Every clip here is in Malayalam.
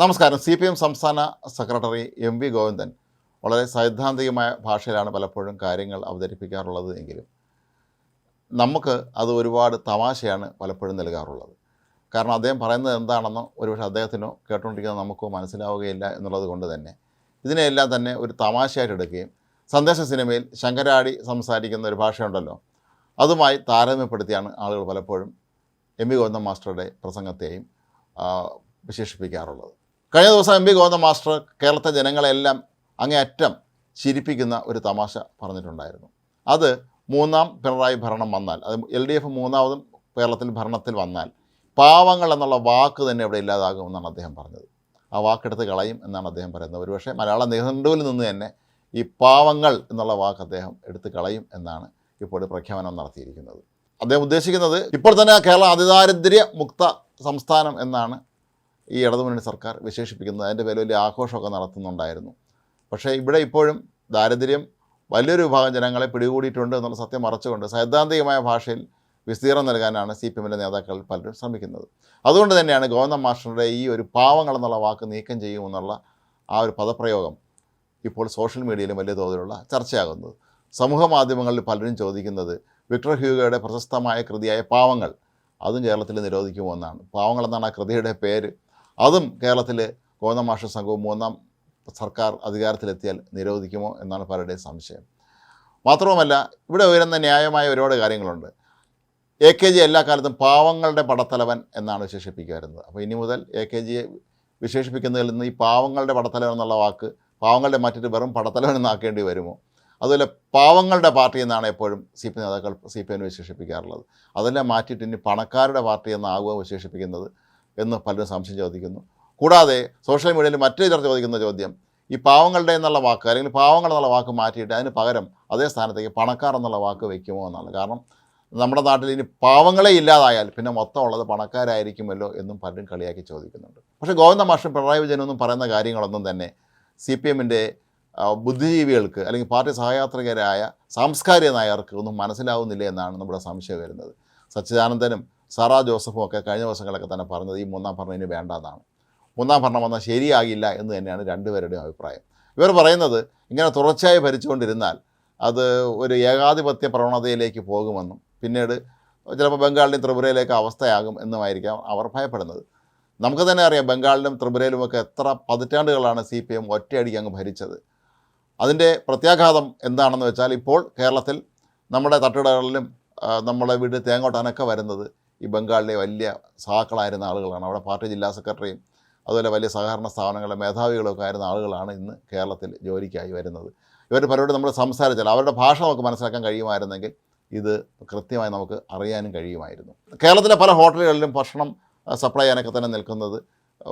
നമസ്കാരം. സി പി എം സംസ്ഥാന സെക്രട്ടറി എം വി ഗോവിന്ദൻ വളരെ സൈദ്ധാന്തികമായ ഭാഷയിലാണ് പലപ്പോഴും കാര്യങ്ങൾ അവതരിപ്പിക്കാറുള്ളത് എങ്കിലും നമുക്ക് അത് ഒരുപാട് തമാശയാണ് പലപ്പോഴും നൽകാറുള്ളത്. കാരണം അദ്ദേഹം പറയുന്നത് എന്താണെന്നോ ഒരുപക്ഷെ അദ്ദേഹത്തിനോ കേട്ടുകൊണ്ടിരിക്കുന്ന നമുക്കോ മനസ്സിലാവുകയില്ല എന്നുള്ളത് കൊണ്ട് തന്നെ ഇതിനെയെല്ലാം തന്നെ ഒരു തമാശയായിട്ട് എടുക്കുകയും സന്ദേശ സിനിമയിൽ ശങ്കരാടി സംസാരിക്കുന്ന ഒരു ഭാഷയുണ്ടല്ലോ അതുമായി താരതമ്യപ്പെടുത്തിയാണ് ആളുകൾ പലപ്പോഴും എം വി ഗോവിന്ദൻ മാസ്റ്ററുടെ പ്രസംഗത്തെയും വിശേഷിപ്പിക്കാറുള്ളത്. കഴിഞ്ഞ ദിവസം എം പി ഗോവിന്ദ മാസ്റ്റർ കേരളത്തെ ജനങ്ങളെല്ലാം അങ്ങേയറ്റം ചിരിപ്പിക്കുന്ന ഒരു തമാശ പറഞ്ഞിട്ടുണ്ടായിരുന്നു. അത് മൂന്നാം പിണറായി ഭരണം വന്നാൽ അത് എൽ ഡി എഫ് മൂന്നാമതും കേരളത്തിൽ ഭരണത്തിൽ വന്നാൽ പാവങ്ങൾ എന്നുള്ള വാക്ക് തന്നെ ഇവിടെ ഇല്ലാതാകുമെന്നാണ് അദ്ദേഹം പറഞ്ഞത്. ആ വാക്കെടുത്ത് കളയും എന്നാണ് അദ്ദേഹം പറയുന്നത്. ഒരുപക്ഷെ മലയാള നിഘണ്ടുവിൽ നിന്ന് തന്നെ ഈ പാവങ്ങൾ എന്നുള്ള വാക്ക് അദ്ദേഹം എടുത്ത് കളയും എന്നാണ് ഇപ്പോൾ പ്രഖ്യാപനം നടത്തിയിരിക്കുന്നത്. അദ്ദേഹം ഉദ്ദേശിക്കുന്നത് ഇപ്പോൾ തന്നെ കേരളം അതിദാരിദ്ര്യ മുക്ത സംസ്ഥാനം എന്നാണ് ഈ ഇടതുമുന്നണി സർക്കാർ വിശേഷിപ്പിക്കുന്നത് അതിന്റെ പേരിൽ വലിയ ആഘോഷമൊക്കെ നടത്തുന്നുണ്ടായിരുന്നു. പക്ഷേ ഇവിടെ ഇപ്പോഴും ദാരിദ്ര്യം വലിയൊരു വിഭാഗം ജനങ്ങളെ പിടികൂടിയിട്ടുണ്ട് എന്നുള്ള സത്യം മറച്ചുകൊണ്ട് സൈദ്ധാന്തികമായ ഭാഷയിൽ വിസ്തീർണം നൽകാനാണ് സി പി എമ്മിന്റെ നേതാക്കൾ പലരും ശ്രമിക്കുന്നത്. അതുകൊണ്ട് തന്നെയാണ് ഗോവിന്ദ മാസ്റ്ററുടെ ഈ ഒരു പാവങ്ങൾ എന്നുള്ള വാക്ക് നീക്കം ചെയ്യുമെന്നുള്ള ആ ഒരു പദപ്രയോഗം ഇപ്പോൾ സോഷ്യൽ മീഡിയയിലും വലിയ തോതിലുള്ള ചർച്ചയാകുന്നത്. സമൂഹ മാധ്യമങ്ങളിൽ പലരും ചോദിക്കുന്നത് വിക്ടർ ഹ്യൂഗയുടെ പ്രശസ്തമായ കൃതിയായ പാവങ്ങൾ അതും കേരളത്തിൽ നിരോധിക്കുമോ എന്നാണ്. പാവങ്ങൾ എന്നാണ് ആ കൃതിയുടെ പേര്. അതും കേരളത്തിൽ ഗോതമാഷ സംഘവും മൂന്നാം സർക്കാർ അധികാരത്തിലെത്തിയാൽ നിരോധിക്കുമോ എന്നാണ് പലരുടെയും സംശയം. മാത്രവുമല്ല ഇവിടെ ഉയരുന്ന ന്യായമായ ഒരുപാട് കാര്യങ്ങളുണ്ട്. എ കെ ജി എല്ലാ കാലത്തും പാവങ്ങളുടെ പടത്തലവൻ എന്നാണ് വിശേഷിപ്പിക്കാറുന്നത് അപ്പോൾ ഇനി മുതൽ എ കെ ജിയെ വിശേഷിപ്പിക്കുന്നതിൽ നിന്ന് ഈ പാവങ്ങളുടെ പടത്തലവൻ എന്നുള്ള വാക്ക് പാവങ്ങളുടെ മറ്റൊരു വെറും പടത്തലവൻ എന്നാക്കേണ്ടി വരുമോ? അതുപോലെ പാവങ്ങളുടെ പാർട്ടി എന്നാണ് എപ്പോഴും സി പി നേതാക്കൾ സി പി എമ്മിനെ വിശേഷിപ്പിക്കാറുള്ളത്. അതെല്ലാം മാറ്റിയിട്ട് ഇനി പണക്കാരുടെ പാർട്ടി എന്നാകുക വിശേഷിപ്പിക്കുന്നത്? എന്ന് പലരും സംശയം ചോദിക്കുന്നു. കൂടാതെ സോഷ്യൽ മീഡിയയിൽ മറ്റേ ചിലർ ചോദിക്കുന്ന ചോദ്യം ഈ പാവങ്ങളുടെ എന്നുള്ള വാക്ക് അല്ലെങ്കിൽ പാവങ്ങൾ എന്നുള്ള വാക്ക് മാറ്റിയിട്ട് അതിന് പകരം അതേ സ്ഥാനത്തേക്ക് പണക്കാർ എന്നുള്ള വാക്ക് വയ്ക്കുമോ എന്നാണ്. കാരണം നമ്മുടെ നാട്ടിൽ ഇനി പാവങ്ങളെ ഇല്ലാതായാൽ പിന്നെ മൊത്തം ഉള്ളത് പണക്കാരായിരിക്കുമല്ലോ എന്നും പലരും കളിയാക്കി ചോദിക്കുന്നുണ്ട്. പക്ഷേ ഗോവിന്ദ മാഷും പിണറായി വിജയനൊന്നും പറയുന്ന കാര്യങ്ങളൊന്നും തന്നെ സി പി എമ്മിന്റെ ബുദ്ധിജീവികൾക്ക് അല്ലെങ്കിൽ പാർട്ടി സഹയാത്രികരായ സാംസ്കാരിക നായർക്ക് ഒന്നും മനസ്സിലാവുന്നില്ല എന്നാണ് നമ്മുടെ സംശയം വരുന്നത്. സച്ചിദാനന്ദനും സാറാ ജോസഫും ഒക്കെ കഴിഞ്ഞ ദിവസങ്ങളൊക്കെ തന്നെ പറഞ്ഞത് ഈ മൂന്നാം ഭരണം ഇനി വേണ്ടതാണ് മൂന്നാം ഭരണം വന്നാൽ ശരിയാകില്ല എന്ന് തന്നെയാണ് രണ്ടുപേരുടെയും അഭിപ്രായം. ഇവർ പറയുന്നത് ഇങ്ങനെ തുടർച്ചയായി ഭരിച്ചുകൊണ്ടിരുന്നാൽ അത് ഒരു ഏകാധിപത്യ പ്രവണതയിലേക്ക് പോകുമെന്നും പിന്നീട് ചിലപ്പോൾ ബംഗാളിന്റെയും ത്രിപുരയിലേക്ക് അവസ്ഥയാകും എന്നുമായിരിക്കാം അവർ ഭയപ്പെടുന്നത്. നമുക്ക് തന്നെ അറിയാം ബംഗാളിലും ത്രിപുരയിലുമൊക്കെ എത്ര പതിറ്റാണ്ടുകളാണ് സി പി എം ഒറ്റയടിക്ക് അങ്ങ് ഭരിച്ചത്. അതിന്റെ പ്രത്യാഘാതം എന്താണെന്ന് വെച്ചാൽ ഇപ്പോൾ കേരളത്തിൽ നമ്മുടെ തട്ടുകടകളിലും നമ്മുടെ വീട് തേങ്ങോട്ടാനൊക്കെ വരുന്നത് ഈ ബംഗാളിലെ വലിയ സഹാക്കളായിരുന്ന ആളുകളാണ്. അവിടെ പാർട്ടി ജില്ലാ സെക്രട്ടറിയും അതുപോലെ വലിയ സഹകരണ സ്ഥാപനങ്ങളിലെ മേധാവികളൊക്കെ ആയിരുന്ന ആളുകളാണ് ഇന്ന് കേരളത്തിൽ ജോലിക്കായി വരുന്നത്. ഇവർ പലരോട് നമ്മൾ സംസാരിച്ചാൽ അവരുടെ ഭാഷ നമുക്ക് മനസ്സിലാക്കാൻ കഴിയുമായിരുന്നെങ്കിൽ ഇത് കൃത്യമായി നമുക്ക് അറിയാനും കഴിയുമായിരുന്നു. കേരളത്തിലെ പല ഹോട്ടലുകളിലും ഭക്ഷണം സപ്ലൈ ചെയ്യാനൊക്കെ തന്നെ നിൽക്കുന്നത്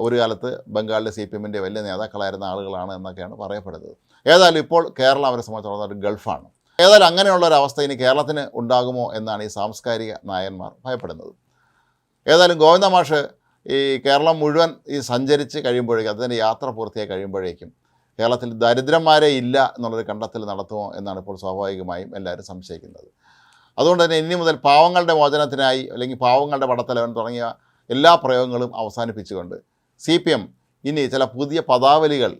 ഒരു കാലത്ത് ബംഗാളിലെ സി പി എമ്മിന്റെ വലിയ നേതാക്കളായിരുന്ന ആളുകളാണ് എന്നൊക്കെയാണ് പറയപ്പെടുന്നത്. ഏതായാലും ഇപ്പോൾ കേരളം അവരെ സംബന്ധിച്ചിടത്തോളം ഗൾഫാണ്. ഏതായാലും അങ്ങനെയുള്ള ഒരു അവസ്ഥ ഇനി കേരളത്തിന് ഉണ്ടാകുമോ എന്നാണ് ഈ സാംസ്കാരിക നായന്മാർ ഭയപ്പെടുന്നത്. ഏതായാലും ഗോവിന്ദ മാഷ് ഈ കേരളം മുഴുവൻ ഈ സഞ്ചരിച്ച് കഴിയുമ്പോഴേക്കും അതിന്റെ യാത്ര പൂർത്തിയായി കഴിയുമ്പോഴേക്കും കേരളത്തിൽ ദരിദ്രന്മാരെ ഇല്ല എന്നുള്ളൊരു കണ്ടെത്തൽ നടത്തുമോ എന്നാണ് ഇപ്പോൾ സ്വാഭാവികമായും എല്ലാവരും സംശയിക്കുന്നത്. അതുകൊണ്ട് തന്നെ ഇനി മുതൽ പാവങ്ങളുടെ മോചനത്തിനായി അല്ലെങ്കിൽ പാവങ്ങളുടെ പടത്തലവൻ തുടങ്ങിയ എല്ലാ പ്രയോഗങ്ങളും അവസാനിപ്പിച്ചുകൊണ്ട് സി പി എം ഇനി ചില പുതിയ പദാവലികൾ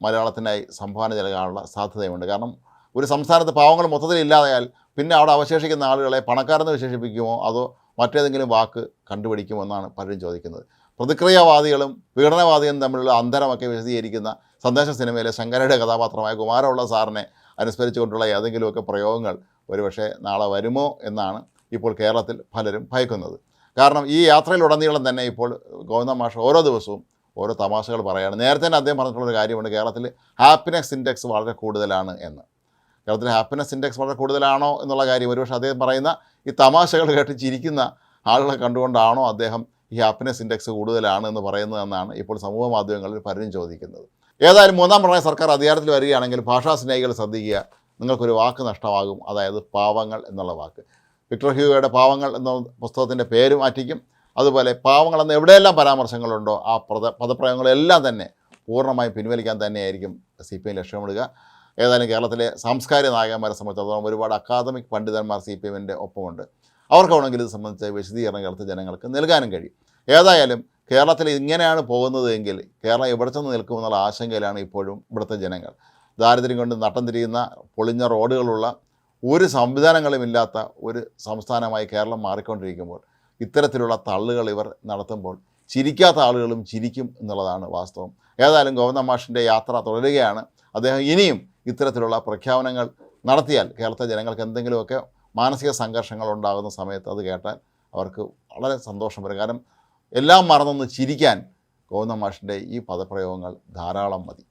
മലയാളത്തിനായി സംഭാവന നൽകാനുള്ള സാധ്യതയുണ്ട് കാരണം ഒരു സംസ്ഥാനത്ത് പാവങ്ങൾ മൊത്തത്തിൽ ഇല്ലാതായാൽ പിന്നെ അവിടെ അവശേഷിക്കുന്ന ആളുകളെ പണക്കാരെന്ന് വിശേഷിപ്പിക്കുമോ? അതോ മറ്റേതെങ്കിലും വാക്ക് കണ്ടുപിടിക്കുമോ എന്നാണ് പലരും ചോദിക്കുന്നത്. പ്രതിക്രിയാവാദികളും പീഡനവാദികളും തമ്മിലുള്ള അന്തരമൊക്കെ വിശദീകരിക്കുന്ന സന്ദേശ സിനിമയിലെ ശങ്കരയുടെ കഥാപാത്രമായ കുമാരമുള്ള സാറിനെ അനുസ്മരിച്ചുകൊണ്ടുള്ള ഏതെങ്കിലുമൊക്കെ പ്രയോഗങ്ങൾ ഒരുപക്ഷെ നാളെ വരുമോ എന്നാണ് ഇപ്പോൾ കേരളത്തിൽ പലരും ഭയക്കുന്നത്. കാരണം ഈ യാത്രയിലുടനീളം തന്നെ ഇപ്പോൾ ഗോവിന്ദ മാഷ് ഓരോ ദിവസവും ഓരോ തമാശകൾ പറയുകയാണ് നേരത്തെ തന്നെ അദ്ദേഹം പറഞ്ഞിട്ടുള്ളൊരു കാര്യമുണ്ട്. കേരളത്തിൽ ഹാപ്പിനെസ് ഇൻഡെക്സ് വളരെ കൂടുതലാണ് എന്ന്. കേരളത്തിൽ ഹാപ്പിനെസ് ഇൻഡെക്സ് വളരെ കൂടുതലാണോ എന്നുള്ള കാര്യം ഒരുപക്ഷെ അദ്ദേഹം പറയുന്ന ഈ തമാശകൾ കേട്ട് ചിരിക്കുന്ന ആളുകളെ കണ്ടുകൊണ്ടാണോ അദ്ദേഹം ഈ ഹാപ്പിനെസ് ഇൻഡെക്സ് കൂടുതലാണ് എന്ന് പറയുന്നതെന്നാണ് ഇപ്പോൾ സമൂഹ മാധ്യമങ്ങളിൽ പലരും ചോദിക്കുന്നത്. ഏതായാലും മൂന്നാം പിണറായി സർക്കാർ അധികാരത്തിൽ വരികയാണെങ്കിൽ ഭാഷാ സ്നേഹികൾ ശ്രദ്ധിക്കുക. നിങ്ങൾക്കൊരു വാക്ക് നഷ്ടമാകും. അതായത് പാവങ്ങൾ എന്നുള്ള വാക്ക്. വിക്ടർ ഹ്യൂഗയുടെ പാവങ്ങൾ എന്ന പുസ്തകത്തിന്റെ പേര് മാറ്റിക്കും. അതുപോലെ പാവങ്ങൾ എന്ന എവിടെയെല്ലാം പരാമർശങ്ങളുണ്ടോ ആ പദ പദപ്രയോഗങ്ങളെല്ലാം തന്നെ പൂർണമായും പിൻവലിക്കാൻ തന്നെയായിരിക്കും സി പി ഐ ലക്ഷ്യമിടുക. ഏതായാലും കേരളത്തിലെ സാംസ്കാരിക നായകന്മാരെ സംബന്ധിച്ചിടത്തോളം ഒരുപാട് അക്കാദമിക് പണ്ഡിതന്മാർ സി പി എമ്മിന്റെ ഒപ്പമുണ്ട്. അവർക്ക് വേണമെങ്കിൽ ഇത് സംബന്ധിച്ച വിശദീകരണം കേരളത്തിലെ ജനങ്ങൾക്ക് നൽകാനും കഴിയും. ഏതായാലും കേരളത്തിൽ ഇങ്ങനെയാണ് പോകുന്നത് എങ്കിൽ കേരളം എവിടെ ചെന്ന് നിൽക്കുമെന്നുള്ള ആശങ്കയിലാണ് ഇപ്പോഴും ഇവിടുത്തെ ജനങ്ങൾ. ദാരിദ്ര്യം കൊണ്ട് നട്ടം തിരിയുന്ന പൊളിഞ്ഞ റോഡുകളുള്ള ഒരു സംവിധാനങ്ങളുമില്ലാത്ത ഒരു സംസ്ഥാനമായി കേരളം മാറിക്കൊണ്ടിരിക്കുമ്പോൾ ഇത്തരത്തിലുള്ള തള്ളുകൾ ഇവർ നടത്തുമ്പോൾ ചിരിക്കാത്ത ആളുകളും ചിരിക്കും എന്നുള്ളതാണ് വാസ്തവം. ഏതായാലും ഗോവിന്ദ മാഷിന്റെ യാത്ര തുടരുകയാണ്. അദ്ദേഹം ഇനിയും ഇത്തരത്തിലുള്ള പ്രഖ്യാപനങ്ങൾ നടത്തിയാൽ കേരളത്തെ ജനങ്ങൾക്ക് എന്തെങ്കിലുമൊക്കെ മാനസിക സംഘർഷങ്ങൾ ഉണ്ടാകുന്ന സമയത്ത് അത് കേട്ടാൽ അവർക്ക് വളരെ സന്തോഷം വരും. കാരണം എല്ലാം മറന്നൊന്ന് ചിരിക്കാൻ ഗോവിന്ദ മാഷിന്റെ ഈ പദപ്രയോഗങ്ങൾ ധാരാളം മതി.